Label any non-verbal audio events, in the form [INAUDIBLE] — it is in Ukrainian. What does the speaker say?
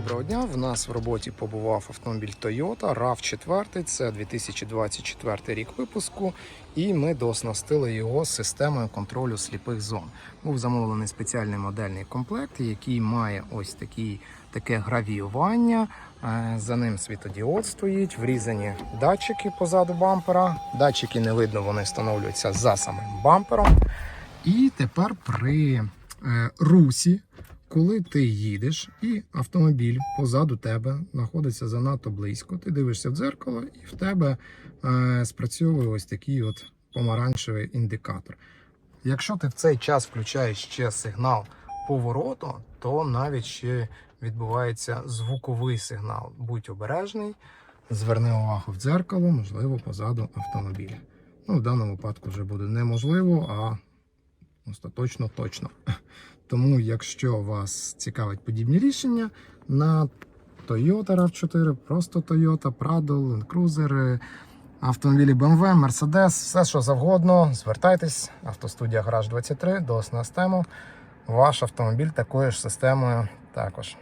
дня. В нас в роботі побував автомобіль Toyota RAV4, це 2024 рік випуску, і ми дооснастили його системою контролю сліпих зон. Був замовлений спеціальний модельний комплект, який має ось такий, таке гравіювання. Е, За ним світодіод стоїть, врізані датчики позаду бампера. Датчики не видно, вони встановлюються за самим бампером. І тепер при е, русі коли ти їдеш і автомобіль позаду тебе знаходиться занадто близько, ти дивишся в дзеркало, і в тебе е, спрацьовує ось такий от помаранчевий індикатор. Якщо ти в цей час включаєш ще сигнал повороту, то навіть ще відбувається звуковий сигнал. Будь обережний, зверни увагу в дзеркало, можливо, позаду автомобіля. Ну, в даному випадку вже буде неможливо, а остаточно точно. [LAUGHS] Тому, якщо вас цікавить подібні рішення, на Toyota RAV4, просто Toyota, Prado, Land Cruiser, автомобілі BMW, Mercedes, все що завгодно, звертайтесь, автостудія Гараж 23, дооснастемо ваш автомобіль такою ж системою також.